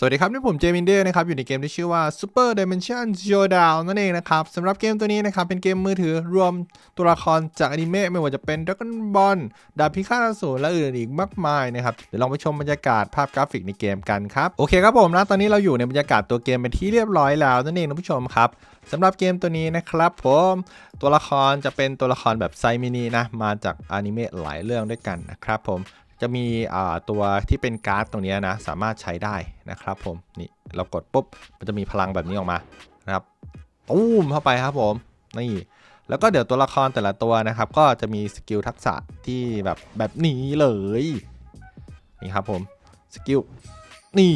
สวัสดีครับ นี่ผมเจมินเดอร์นะครับ อยู่ในเกมที่ชื่อว่า Super Dimension Showdown นั่นเองนะครับสำหรับเกมตัวนี้นะครับ เป็นเกมมือถือรวมตัวละครจากอนิเมะไม่ว่าจะเป็น Dragon Ball ดาบพิฆาตอสูรและอื่นอีกมากมายนะครับ เดี๋ยวลองไปชมบรรยากาศภาพกราฟิกในเกมกันครับ โอเคครับผมนะตอนนี้เราอยู่ในบรรยากาศตัวเกมเป็นที่เรียบร้อยแล้วนั่นเองนะผู้ชมครับสำหรับเกมตัวนี้นะครับผมตัวละครจะเป็นตัวละครแบบไซมินินะมาจากอนิเมะหลายเรื่องด้วยกันนะครับผม จะมีตัวที่เป็นการ์ดตรงนี้นะสามารถใช้ได้นะครับผมนี่เรากดปุ๊บมันจะมีพลังแบบนี้ออกมานะครับตูมเข้าไปครับผมนี่แล้วก็เดี๋ยวตัวละครแต่ละตัวนะครับ ก็จะมีสกิลทักษะที่แบบแบบนี้เลยนี่ครับผมสกิลนี่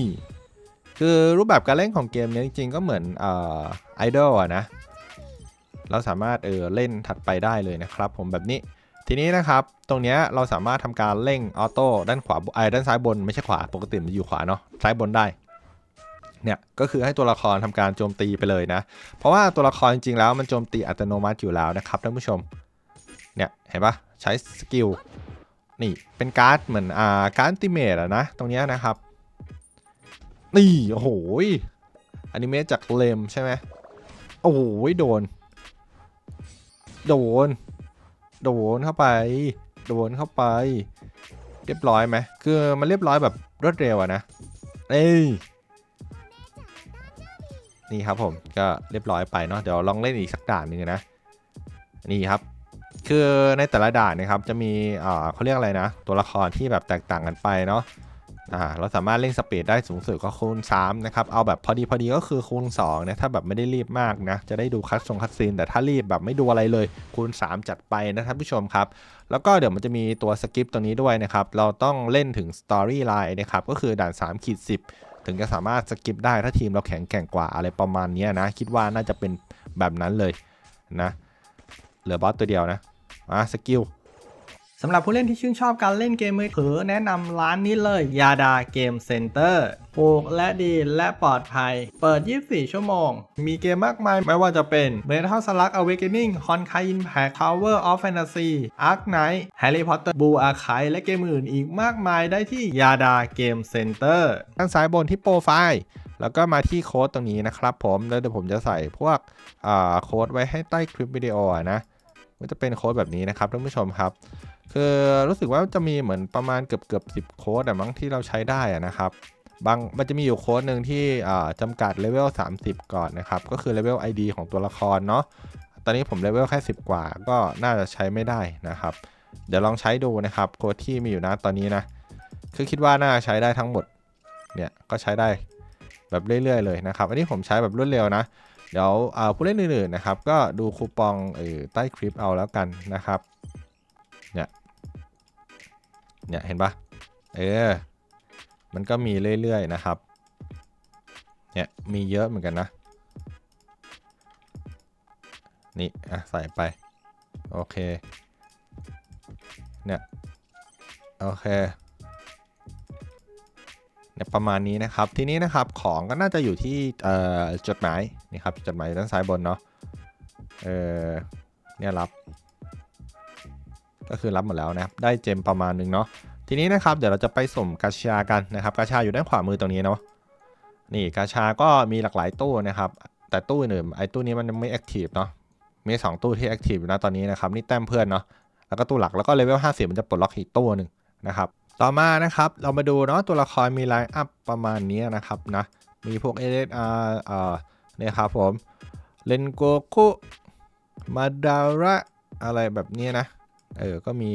คือรูปแบบการเล่นของเกมเนี้ยจริงๆก็เหมือนไอดอลนะ เราสามารถเออเล่นถัดไปได้เลยนะครับผมแบบนี้ ทีนี้นะครับตรงนี้เราสามารถทำการเร่งออโต้ด้านขวาไอ้ด้านซ้ายบนไม่ใช่ขวาปกติมันอยู่ขวาเนาะซ้ายบนได้เนี่ยก็คือให้ตัวละครทำการโจมตีไปเลยนะ เพราะว่าตัวละครจริงๆแล้วมันโจมตีอัตโนมัติอยู่แล้วนะครับท่านผู้ชมเนี่ยเห็นปะใช้สกิลนี่เป็นการ์ดเหมือนอ่าการ์ดติเมตอะนะตรงนี้นะครับนี่โอ้โหอนิเมะจากเลมใช่ไหมโอ้โหโดน โดน โดนเข้าไป โดนเข้าไป เรียบร้อยไหมคือมันเรียบร้อยแบบรวดเร็วอะนะ เอ้ยนี่ครับผมก็เรียบร้อยไปเนาะเดี๋ยวลองเล่นอีกสักด่านหนึ่งนะนี่ครับ คือในแต่ละด่านนะครับจะมีอ่าเขาเรียกอะไรนะ ตัวละครที่แบบแตกต่างกันไปเนาะ อ่าเราสามารถเร่งสปีดได้สูงสุดก็คูณ3นะครับ เอาแบบพอดีพอดีก็คือคูณ2นะถ้าแบบไม่ได้รีบมากนะ จะได้ดูคัดทรงคัดซีน แต่ถ้ารีบแบบไม่ดูอะไรเลย คูณ 3 จัดไปนะท่านผู้ชมครับ แล้วก็เดี๋ยวมันจะมีตัวสกิปตัวนี้ด้วยนะครับ เราต้องเล่นถึงสตอรี่ไลน์นะครับ ก็คือด่าน3ขีด10 ถึงจะสามารถสกิปได้ถ้าทีมเราแข็งแกร่งกว่าอะไรประมาณนี้นะ คิดว่าน่าจะเป็นแบบนั้นเลยนะ เหลือบอสตัวเดียวนะอะสกิล สำหรับผู้เล่นที่ชื่นชอบการเล่นเกมมือถือแนะนำร้านนี้เลยยาดาเกมเซ็นเตอร์ถูกและดีและปลอดภัย เปิด 24 ชั่วโมง มีเกมมากมายไม่ว่าจะเป็น Metal Slug Awakening Honkai Impact Tower of Fantasy Ark Knight Harry Potter Blue Archive และเกมอื่นอีกมากมายได้ที่ยาดาเกมเซ็นเตอร์ด้านซ้ายบนที่โปรไฟล์แล้วก็มาที่โค้ดตรงนี้นะครับผม แล้วเดี๋ยวผมจะใส่พวกโค้ดไว้ให้ใต้คลิปวิดีโอนะมันจะเป็นโค้ดแบบนี้นะครับท่านผู้ชมครับ คือรู้สึกว่าจะมีเหมือนประมาณเกือบเกือบสิบโค้ดอะมั้งที่เราใช้ได้อะนะครับบางมันจะมีอยู่โค้ดหนึ่งที่อ่าจำกัดเลเวล30 ก่อนนะครับ ก็คือเลเวล ID ของตัวละครเนาะตอนนี้ผมเลเวลแค่ 10 กว่าก็น่าจะใช้ไม่ได้นะครับ เดี๋ยวลองใช้ดูนะครับโค้ดที่มีอยู่นะตอนนี้นะ คือคิดว่าน่าจะใช้ได้ทั้งหมดเนี่ยก็ใช้ได้แบบเรื่อยๆเลยนะครับ อันนี้ผมใช้แบบรวดเร็วนะ เดี๋ยวผู้เล่นอื่นๆนะครับ ก็ดูคูปองอใต้คลิปเอาแล้วกันนะครับ เนี่ยเห็นปะเออ มันก็มีเรื่อยๆนะครับ เนี่ยมีเยอะเหมือนกันนะ นี่อะใส่ไป โอเค เนี่ย โอเคเนี่ยประมาณนี้นะครับ ทีนี้นะครับของก็น่าจะอยู่ที่เอ่อจดหมายนี่ครับจดหมายด้านซ้ายบนเนาะ เออเนี่ยรับ ก็คือรับหมดแล้วนะครับได้เจมประมาณนึงเนาะทีนี้นะครับเดี๋ยวเราจะไปสมกาชากันนะครับกาชาอยู่ด้านขวามือตรงนี้เนาะนี่กาชาก็มีหลากหลายตู้นะครับ แต่ตู้อื่นไอ้ตู้นี้มันไม่แอคทีฟเนาะมีสองตู้ที่แอคทีฟอยู่นะตอนนี้นะครับนี่แต้มเพื่อนเนาะแล้วก็ตู้หลักแล้วก็เลเวล50 มันจะปลดล็อกอีกตู้หนึ่งนะครับต่อมานะครับเรามาดูเนาะตัวละครมีไลน์อัพประมาณนี้นะครับนะมีพวก SSR เอ่อเนี่ยครับผมเลนโกคุมาดาระอะไรแบบนี้นะ เออ ก็มี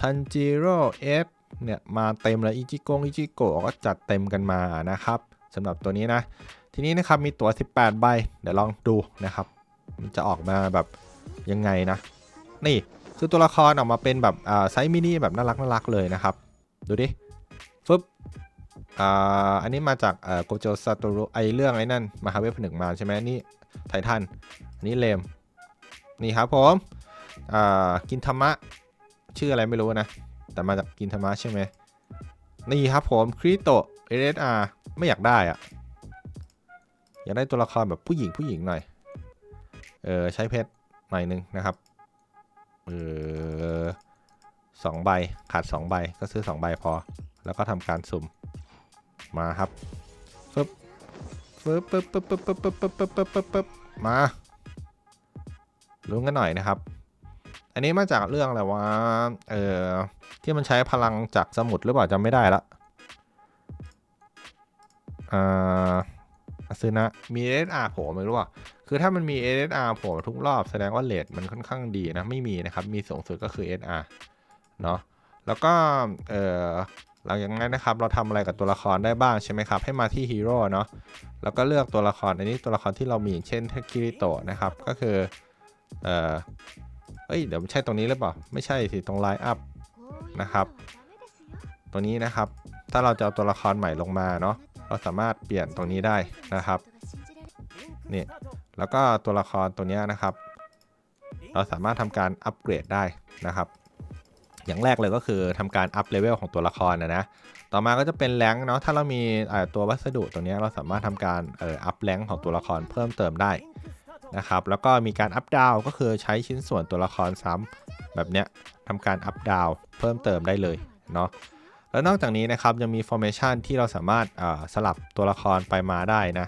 ทันจิโร่เอฟเนี่ยมาเต็มเลยอิจิโกงอิจิโกะก็จัดเต็มกันมานะครับสำหรับตัวนี้นะ ทีนี้นะครับมีตัว18 ใบ เดี๋ยวลองดูนะครับ มันจะออกมาแบบยังไงนะ นี่คือตัวละครออกมาเป็นแบบไซส์มินิแบบน่ารักน่ารักเลยนะครับ ดูดิฟึบอ,อันนี้มาจากโกโจซาโตรุไอเรื่องไอ้นั่นมหาเวทผนึกมาใช่ไหมนี่ไททันอันนี้เลมนี่ครับผม กินธรรมะ ชื่ออะไรไม่รู้นะ แต่มาจากกินธรรมะใช่ไหมนี่ครับผมคริโตเอเออาไม่อยากได้อะอยากได้ตัวละครแบบผู้หญิงผู้หญิงหน่อย เออใช้เพชรหน่อยหนึงนะครับ เออสองใบขาด2ใบก็ซื้อ2ใบพอ แล้วก็ทำการสุ่มมาครับฟึบฟึบปึ๊บปึ๊บปึ๊บปึ๊บปึ๊บปึ๊บปึ๊บปึ๊บปึ๊บปึ๊บมาลุ้นกันหน่อยนะครับ อันนี้มาจากเรื่องอะไรวะ เออที่มันใช้พลังจากสมุดหรือเปล่าจำไม่ได้ละอ่าอาซึนะมี SSR โผล่ไม่รู้อะคือถ้ามันมี SSR โผล่ทุกรอบแสดงว่าเลทมันค่อนข้างดีนะ ไม่มีนะครับ มีสูงสุดก็คือ SR เนาะแล้วก็เออหลังจากนั้นนะครับ เราทำอะไรกับตัวละครได้บ้างใช่ไหมครับ ให้มาที่ฮีโร่เนาะแล้วก็เลือกตัวละครอันนี้ตัวละครที่เรามีเช่นคิริโตะนะครับ ก็คือเออ เอ้ยเดี๋ยวใช่ตรงนี้หรือเปล่า ไม่ใช่สิตรงไลน์อัพนะครับ ตัวนี้นะครับ ถ้าเราจะเอาตัวละครใหม่ลงมาเนาะเราสามารถเปลี่ยนตรงนี้ได้นะครับนี่แล้วก็ตัวละครตัวนี้นะครับ เราสามารถทำการอัปเกรดได้นะครับ อย่างแรกเลยก็คือทำการอัพเลเวลของตัวละครนะนะต่อมาก็จะเป็นแรงเนาะถ้าเรามีเอ่อตัววัสดุตัวนี้เราสามารถทำการเอ่ออัพแรงของตัวละครเพิ่มเติมได้ นะครับ แล้วก็มีการอัพดาวก็คือใช้ชิ้นส่วนตัวละครซ้ำแบบเนี้ยทำการอัพดาวเพิ่มเติมได้เลยเนาะแล้วนอกจากนี้นะครับยังมี formation ที่เราสามารถสลับตัวละครไปมาได้นะ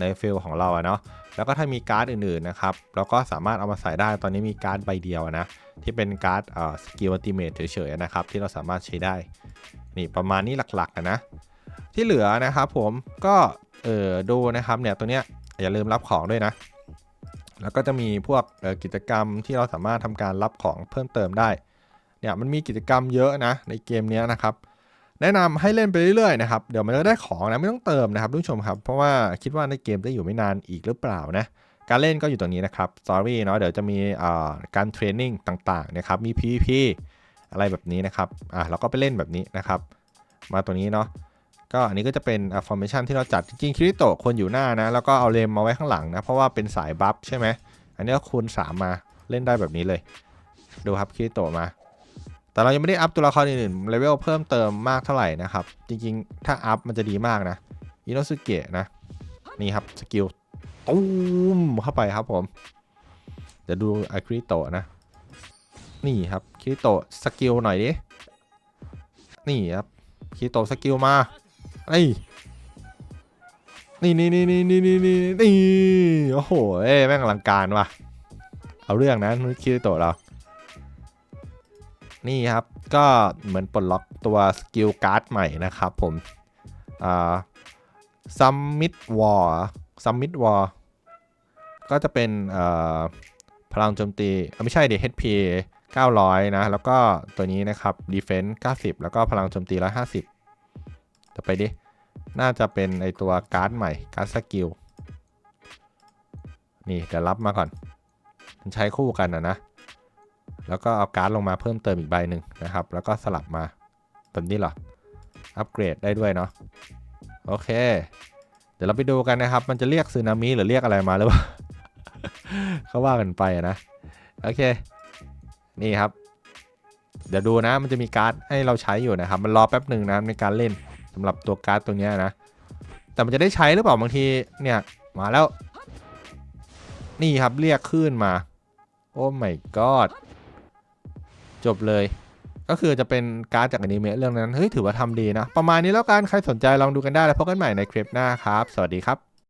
ในฟิลของเราอะเนาะแล้วก็ถ้ามีการ์ดอื่นๆนะครับเราก็สามารถเอามาใส่ได้ตอนนี้มีการ์ดใบเดียวนะที่เป็นการ์ดสกิลอัลติเมทเฉยๆนะครับที่เราสามารถใช้ได้นี่ประมาณนี้หลักๆนะที่เหลือนะครับผมก็เออดูนะครับเนี่ยตัวเนี้ยอย่าลืมรับของด้วยนะ แล้วก็จะมีพวกกิจกรรมที่เราสามารถทำการรับของเพิ่มเติมได้ เนี่ยมันมีกิจกรรมเยอะนะในเกมนี้นะครับ แนะนำให้เล่นไปเรื่อยๆนะครับ เดี๋ยวมันจะได้ของนะไม่ต้องเติมนะครับทุกผู้ชมครับ เพราะว่าคิดว่าในเกมจะอยู่ไม่นานอีกหรือเปล่านะ การเล่นก็อยู่ตรงนี้นะครับ Story เนาะเดี๋ยวจะมีการเทรนนิ่งต่างๆนะครับ มี PVP อะไรแบบนี้นะครับ อะเราก็ไปเล่นแบบนี้นะครับ มาตัวนี้เนาะ ก็อันนี้ก็จะเป็น formation ที่เราจัดจริงๆคริโตควรอยู่หน้านะ แล้วก็เอาเลมมาไว้ข้างหลังนะ เพราะว่าเป็นสายบัฟใช่ไหม อันนี้ก็คูณ 3 มาเล่นได้แบบนี้เลย ดูครับคริโตมา แต่เรายังไม่ได้อัพตัวละครอื่นๆเลเวลเพิ่มเติมมากเท่าไหร่นะครับ จริงๆ ถ้าอัพมันจะดีมากนะอินโนสุเกะนะ นี่ครับสกิลตุ้มเข้าไปครับผมเดี๋ยวดูไอคริโตะนะ นี่ครับคริโตะสกิลหน่อยดินี่ครับคริโตะสกิลมา ไอ้นี่นี่นี่นี่นี่นี่นี่นี่โอ้โหเอ้ยแม่งอลังการว่ะ เอาเรื่องนะคริโตะเรา นี่ครับ ก็เหมือนปลดล็อกตัวสกิลการ์ดใหม่นะครับผม อ่าซัมมิดวอร์ซัมมิดวอร์ก็จะเป็นพลังโจมตีเอ้าไม่ใช่ดิ HP 900 นะ แล้วก็ตัวนี้นะครับ Defense 90 แล้วก็พลังโจมตี 150 ต่อไปดิ น่าจะเป็นไอตัวการ์ดใหม่ การ์ดสกิล นี่เดี๋ยวรับมาก่อน มันใช้คู่กันนะนะ แล้วก็เอาการ์ดลงมาเพิ่มเติมอีกใบหนึ่งนะครับ แล้วก็สลับมาแบบนี้เหรอ อัปเกรดได้ด้วยเนาะ โอเค เดี๋ยวเราไปดูกันนะครับ มันจะเรียกซึนามิหรือเรียกอะไรมาหรือเปล่าเขาว่ากันไปนะ โอเค นี่ครับเดี๋ยวดูนะมันจะมีการ์ดให้เราใช้อยู่นะครับ มันรอแป๊บหนึ่งนะในการเล่น สำหรับตัวการ์ดตัวนี้นะ แต่มันจะได้ใช้หรือเปล่าบางทีเนี่ยมาแล้ว นี่ครับเรียกขึ้นมา โอ้ my god จบเลย ก็คือจะเป็นการ์ดจากอนิเมะเรื่องนั้น เฮ้ย ถือว่าทำดีนะ ประมาณนี้แล้วกันใครสนใจลองดูกันได้แล้วพบกันใหม่ในคลิปหน้าครับ สวัสดีครับ